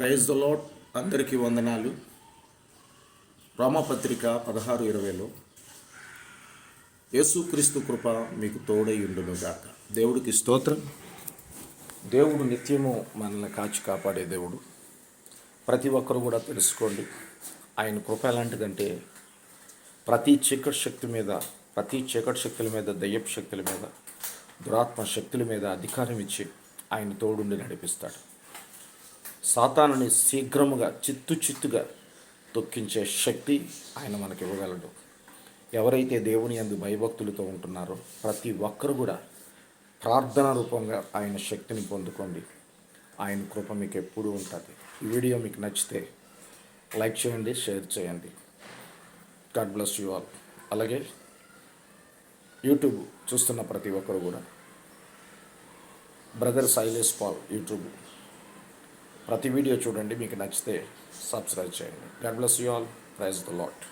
Praise the lord అందరికీ వందనాలు. రామపత్రిక పదహారు ఇరవైలో యేసుక్రీస్తు కృప మీకు తోడై ఉండును గాక దేవుడికి స్తోత్రం. దేవుడు నిత్యము మనల్ని కాచి కాపాడే దేవుడు. ప్రతి ఒక్కరు కూడా తెలుసుకోండి ఆయన కృప ఎలాంటిదంటే ప్రతి చీకటి శక్తి మీద ప్రతి చీకటి శక్తుల మీద దయ్యపు శక్తుల మీద దురాత్మ శక్తుల మీద అధికారం ఇచ్చి ఆయన తోడుండి నడిపిస్తాడు. సాతానుని శీఘ్రముగా చిత్తు చిత్తుగా తొక్కించే శక్తి ఆయన మనకి ఇవ్వగలడు. ఎవరైతే దేవుని అందు భయభక్తులతో ఉంటున్నారో ప్రతి ఒక్కరు కూడా ప్రార్థన రూపంగా ఆయన శక్తిని పొందుకోండి. ఆయన కృప మీకు ఎప్పుడూ ఉంటుంది. ఈ వీడియో మీకు నచ్చితే లైక్ చేయండి షేర్ చేయండి. గాడ్ బ్లెస్ యూ ఆల్ అలాగే యూట్యూబ్ చూస్తున్న ప్రతి ఒక్కరు కూడా. Brother Sailesh Paul YouTube. ప్రతి వీడియో చూడండి మీకు నచ్చితే సబ్స్క్రైబ్ చేయండి. God bless you all praise the Lord